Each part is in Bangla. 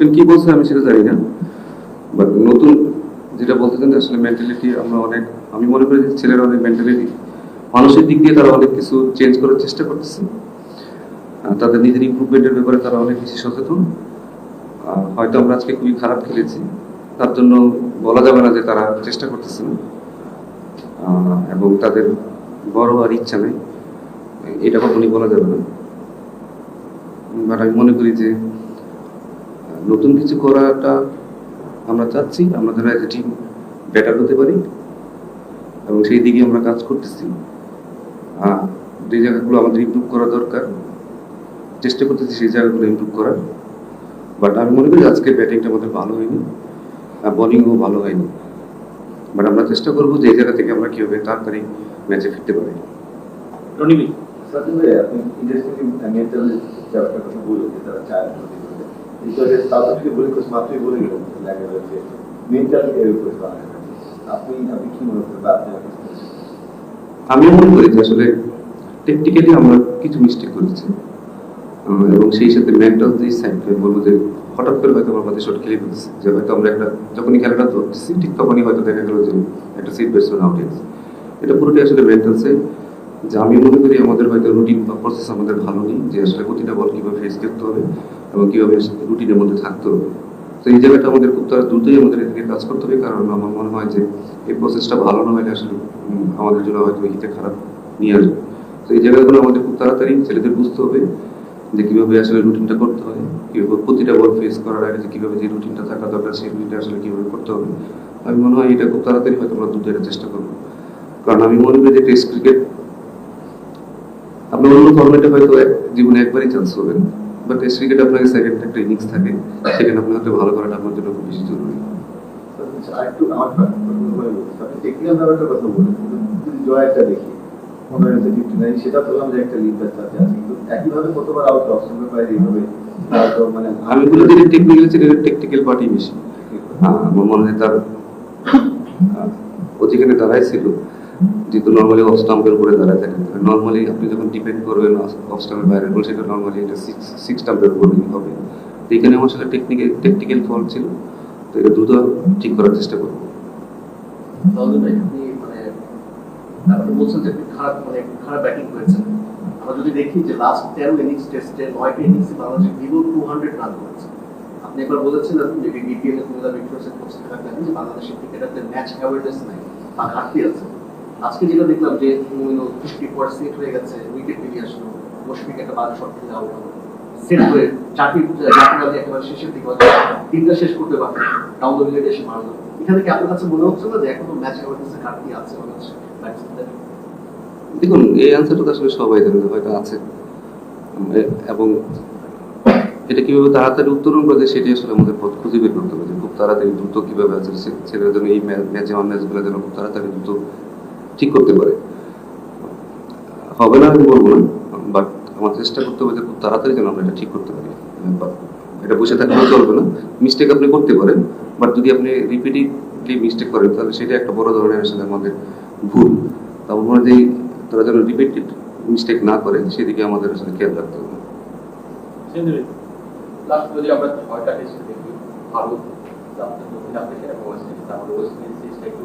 ক্যাপ্টেন কি বলছে আমি সেটা জানি না। বাট নতুন যেটা বলতে যে আসলে মেন্টালিটি আমরা অনেক, আমি মনে করি যে ছেলেরা অনেক মেন্টালিটি মানুষের দিক দিয়ে তারা অনেক কিছু চেঞ্জ করার চেষ্টা করতেছে। তাদের নিজের ইম্প্রুভমেন্টের ব্যাপারে তারা অনেক বেশি সচেতন। হয়তো আমরা আজকে খুবই খারাপ খেলেছি, তার জন্য বলা যাবে না যে তারা চেষ্টা করতেছে না। এবং তাদের বড় আর ইচ্ছা নেই। এটা কখনই বলা যাবে না। বাট আমি মনে করি যে নতুন কিছু করাটা আমরা চাচ্ছি আমরা যেন এজ টিম বেটার হতে পারি এবং সেই দিকে আমরা কাজ করতেছি। আহ, যে জায়গাগুলো আমাদের ইমপ্রুভ করা দরকার চেষ্টা করতেছি সেই জায়গাগুলো ইমপ্রুভ করার। বাট আমি মনে করি আজকে ব্যাটিংটা আমাদের ভালো হয়নি আর বোলিংও ভালো হয়নি। বাট আমরা চেষ্টা করব যে এই জায়গা থেকে আমরা কীভাবে তাড়াতাড়ি ম্যাচে ফিরতে পারি। রনি ভাই। সত্যি ভাই আপনি ইন্ডাস্ট্রি মেন্টাল ব্যাপারটার কথা বললেন যে তারা চায় যে মেন্টাল উপর আপনি আপনি কি মনে করেন? আপনি? আমি মনে করি যে আসলে টেকনিক্যালি আমরা কিছু মিস্টেক করেছি। এবং সেই সাথে মেন্টাল যে সাইডটা বলব যে হঠাৎ করে হয়তো আমরা আমাদের শট খেলে ফেলছি। যে হয়তো আমরা একটা, যখনই খেলাটা ধরতেছি, ঠিক তখনই হয়তো দেখা গেল যে একটা সিট ব্যাটসম্যান আউট এটা পুরোটাই আসলে মেন্টাল সাইড যে আমি মনে করি আমাদের হয়তো রুটিন বা প্রসেস আমাদের ভালো নেই, যে আসলে প্রতিটা বল কীভাবে ফেস করতে হবে এবং কীভাবে রুটিনের মধ্যে থাকতে হবে। তো এই জায়গাটা আমাদের খুব তাড়া দ্রুতই আমাদের এদিকে কাজ করতে হবে, কারণ আমার মনে হয় যে এই প্রসেসটা ভালো না হলে আসলে আমাদের জন্য হয়তো হিতে খারাপ নিয়ে আসবে। তো এই জায়গাগুলো আমাদের খুব তাড়াতাড়ি ছেলেদের বুঝতে হবে যে কীভাবে আসলে রুটিনটা করতে হয়, কীভাবে প্রতিটা বল ফেস করার আগে যে কীভাবে যে রুটিনটা থাকা দরকার সেই রুটিনটা আসলে কীভাবে করতে হবে। আমি মনে হয় এটা খুব তাড়াতাড়ি হয়তো আমরা এটা চেষ্টা করব। কারণ আমি মনে করি যে টেস্ট ক্রিকেট অন্য ফর্মেটে হয়তো জীবনে একবারই চান্স বাট টেস্ট ক্রিকেটে আপনাকে সেকেন্ড একটা ইনিংস থাকে সেখানে আপনার হয়তো ভালো করাটা আপনার জন্য খুব বেশি জরুরি। আচ্ছা, আরেকটু আমার প্রশ্ন করে বলছি আপনি টেকনিক্যাল ব্যাপারটার কথা বলেন। জয়টা দেখি পনেরো ফিফটি নাইন সেটা বললাম যে একটা লিড ব্যাচ আছে। কিন্তু একইভাবে কতবার আউট অপশনের বাইরে এইভাবে তারপর মানে আমি বলে যে টেকনিক্যাল ছিল টেকনিক্যাল পার্টি বেশি। আহ, আমার মনে হয় তার ও যেখানে দাঁড়ায় ছিল। যেহেতু নর্মালি অফ স্টাম্পের উপরে দাঁড়ায় থাকে নর্মালি আপনি যখন ডিপেন্ড করবেন অফ স্টাম্পের বাইরে বল সেটা নর্মালি এটা সিক্স সিক্স স্টাম্পের উপর হবে। তো এখানে আমার সাথে টেকনিক্যাল টেকনিক্যাল ফল্ট ছিল, তো এটা দ্রুত ঠিক করার চেষ্টা করব। আপনি যে বাংলাদেশের ম্যাচ নাই আছে। আজকে যেটা দেখলাম যে ফিফটি হয়ে গেছে উইকেট আসলো মুশফিক একটা বারো শট খেলে আউট হলো। একেবারে শেষের দিকে শেষ করতে ডাউন দ্য এসে মারলো। এখানে কি আপনার কাছে মনে হচ্ছে না যে এখনও ম্যাচ আছে ব্যাটসম্যানদের দেখুন, এই আনসারটা আসলে সবাই জানে হয়তো আছে। এবং এটা কীভাবে তাড়াতাড়ি উত্তরণ করা যায় সেটি আসলে আমাদের পথ খুঁজে বের করতে হবে খুব তাড়াতাড়ি দ্রুত কীভাবে আছে ছেলেরা যেন এই ম্যাচে অন ম্যাচগুলো যেন খুব তাড়াতাড়ি দ্রুত ঠিক করতে পারে। হবে না আমি বলব না বাট আমার চেষ্টা করতে হবে যে খুব তাড়াতাড়ি যেন আমরা এটা ঠিক করতে পারি। এটা বসে থাকলেও চলবে না। মিস্টেক আপনি করতে পারেন বাট যদি আপনি রিপিটেডলি মিস্টেক করেন, তাহলে সেটা একটা বড় ধরনের আসলে আমাদের ভুল। তো আমার মনে হয় তারা যেন রিপিটেড মিস্টেক না করে সেদিকে আমাদের আসলে খেয়াল রাখতে হবে। আমরা ছয়টা টেস্ট দেখি ভারত দক্ষিণ আফ্রিকা এবং ওয়েস্ট ইন্ডিজ তাহলে ওয়েস্ট টেস্টটা একটু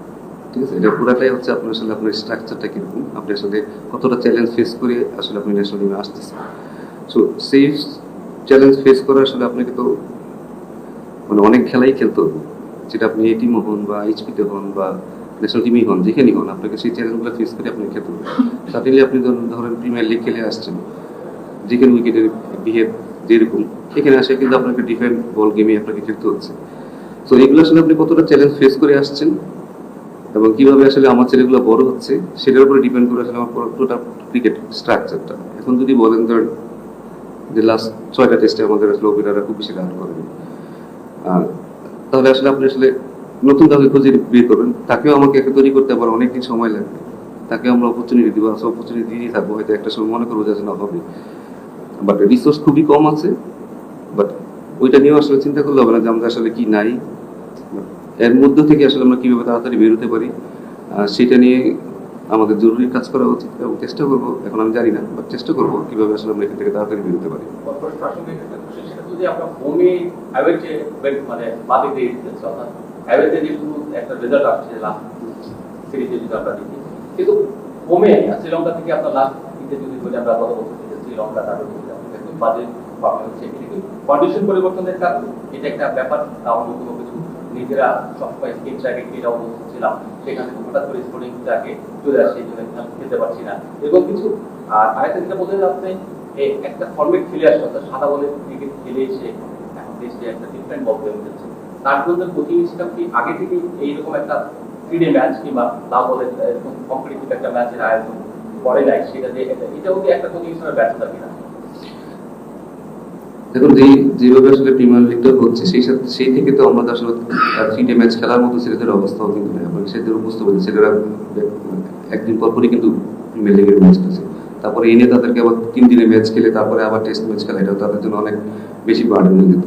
ঠিক আছে? এটা পুরাটাই হচ্ছে আপনার আসলে আপনার স্ট্রাকচারটা কীরকম? আপনি আসলে কতটা চ্যালেঞ্জ ফেস করে আসলে আপনি ন্যাশনাল টিমে আসতেছেন? সো সেই চ্যালেঞ্জ ফেস করে আসলে আপনাকে তো মানে অনেক খেলাই খেলতে হবে। যেটা আপনি টিমও হন বা এইচপিতে হন বা ন্যাশনাল টিমেই হন, যেখানেই হন, আপনাকে সেই চ্যালেঞ্জগুলো ফেস করে আপনি খেলতে হবে। সার্টেনলি আপনি ধরুন, ধরেন প্রিমিয়ার লিগ খেলে আসছেন। যেখানে উইকেটের বিহেভ যেরকম, সেখানে আসে কিন্তু আপনাকে ডিফেন্ড বল গেমে আপনাকে খেলতে হচ্ছে। তো এগুলো আসলে আপনি কতটা চ্যালেঞ্জ ফেস করে আসছেন? এবং কীভাবে আসলে আমার ছেলেগুলো বড় হচ্ছে, সেটার উপরে ডিপেন্ড করে আসলে আমার পুরোটা ক্রিকেট স্ট্রাকচারটা এখন যদি বলেন ধরেন যে লাস্ট ছয়টা টেস্টে আমাদের আসলে ওপেনাররা খুব বেশি রান করেনি। তাহলে আসলে আপনি আসলে নতুন কাউকে খুঁজে বিয়ে করবেন, তাকেও আমাকে একটা তৈরি করতে আবার অনেকদিন সময় লাগবে। তাকে আমরা অপরচুনিটি দিব আসলে অপরচুনিটি দিয়ে থাকব, হয়তো একটা সময় মনে করব যে না, হবে। বাট রিসোর্স খুবই কম আছে বাট ওইটা নিয়েও আসলে চিন্তা করলে হবে না যে আমাদের আসলে কি নাই। এর মধ্যে থেকে আসলে আমরা কীভাবে তাড়াতাড়ি বেরোতে পারি? সেটা নিয়ে আমাদের জরুরি কাজ করা উচিত এবং চেষ্টা করব, এখন আমি জানি না বাট চেষ্টা করব কীভাবে আসলে আমরা এখান থেকে তাড়াতাড়ি বেরোতে পারি। মানে শ্রীলঙ্কা থেকে আপনার লাস্ট শ্রীলঙ্কা পরিবর্তনের কারণে এটা একটা ব্যাপার নিজেরা সবসময় স্কিন ট্র্যাকে খেলা অবস্থা ছিলাম। সেখান হঠাৎ করে স্পোর্টিং ট্র্যাকে চলে আসে, এই জন্য খেলা খেলতে পারছি না। এবং কিছু, আর আরেকটা যেটা বলতে আপনি একটা ফর্মেট খেলে আসছে অর্থাৎ সাদা বলের ক্রিকেট খেলে এসে এখন দেশে একটা ডিফারেন্ট বল হয়ে উঠেছে তার জন্য কোচিং সিস্টেম কি আগে থেকে এইরকম একটা থ্রিডে ম্যাচ কিংবা লাভ বলের এরকম একটা ম্যাচের আয়োজন করে নাই, সেটা যে এটাও কি একটা কোচিং হিসেবে ব্যর্থতা কিনা। দেখুন যেই যেভাবে আসলে প্রিমিয়ার লিগটা হচ্ছে, সেই সাথে, সেই থেকে তো আমাদের আসলে তিনটে ম্যাচ খেলার মতো ছেলেদের অবস্থাও কিন্তু নেই। আপনাকে সেদের বুঝতে পারছি ছেলেরা একদিন পর পরই কিন্তু প্রিমিয়ার লিগের ম্যাচ খেলছে তারপরে এনে তাদেরকে আবার তিন দিনে ম্যাচ খেলে তারপরে আবার টেস্ট ম্যাচ খেলা এটা তাদের জন্য অনেক বেশি বার্ডেন হয়ে যেত।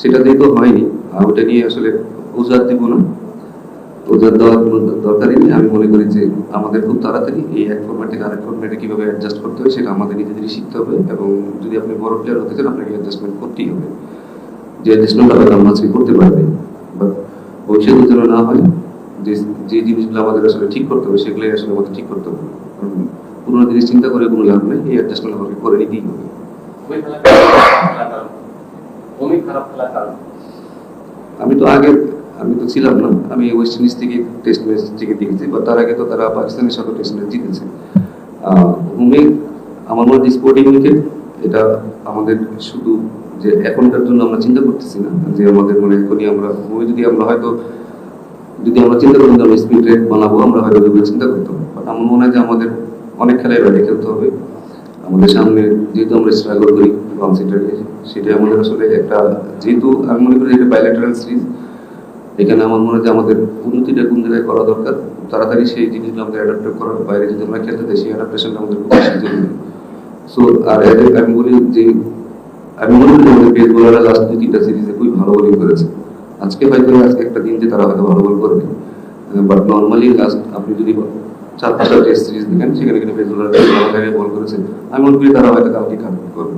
সেটা দিয়ে তো হয়নি, আর ওটা নিয়ে আসলে উজার দিব না। উজার দেওয়ার কোনো দরকারই নেই। আমি মনে করি যে আমাদের খুব তাড়াতাড়ি এই এক ফর্ম্যাট থেকে আরেক ফর্ম্যাটে কীভাবে অ্যাডজাস্ট করতে হবে সেটা আমাদের নিজেদেরই শিখতে হবে এবং যদি আপনি বড় প্লেয়ার হতে চান আপনাকে অ্যাডজাস্টমেন্ট করতেই হবে। যে অ্যাডজাস্টমেন্টটা হয়তো আমরা আজকে করতে পারবে বাট ভবিষ্যতে যেন না হয় যে যে জিনিসগুলো আমাদের আসলে ঠিক করতে হবে সেগুলোই আসলে আমাদের ঠিক করতে হবে। কারণ পুরোনো জিনিস চিন্তা করে কোনো লাভ নেই এই অ্যাডজাস্টমেন্ট আমাকে করে নিতেই হবে। আমি তো আগে আমি তো ছিলাম না। আমি ওয়েস্ট ইন্ডিজ থেকে টেস্ট ম্যাচ থেকে দেখেছি বা তার আগে তো তারা পাকিস্তানের সাথে টেস্ট ম্যাচ জিতেছে। হোমে আমার মনে হয় স্পোর্টিং উইকেট এটা আমাদের শুধু যে এখনকার জন্য আমরা চিন্তা করতেছি না, যে আমাদের মনে এখনই আমরা হোমে যদি আমরা হয়তো, যদি আমরা চিন্তা করি আমরা স্পিড রেট বানাবো, আমরা হয়তো চিন্তা করতাম। বাট আমার মনে হয় যে আমাদের অনেক খেলায় বাইরে খেলতে হবে। আমাদের সামনে যেহেতু আমরা স্ট্রাগল করি সেটা আমাদের আসলে একটা, যেহেতু আমি মনে করি এটা বাইলেটারাল সিরিজ এখানে আমার মনে হয় যে আমাদের উন্নতিটা কোন জায়গায় করা দরকার? তাড়াতাড়ি সেই জিনিসগুলো আমাদের অ্যাডাপ্ট করার বাইরে যদি আমরা খেলতে চাই সেই অ্যাডাপ্টেশনটা আমাদের জরুরি সো আর আমি বলি যে, আমি মনে করি আমাদের পেস বোলাররা লাস্ট দুই, তিনটা সিরিজে খুবই ভালো বোলিং করেছে। আজকে হয়তো আজকে একটা দিন যে তারা হয়তো ভালো বল করবে বাট নর্মালি লাস্ট আপনি যদি চার পাঁচটা টেস্ট সিরিজ দেখেন, সেখানে কিন্তু পেস বোলাররা বল করেছে। আমি মনে করি তারা হয়তো কাউকে খারাপ করবে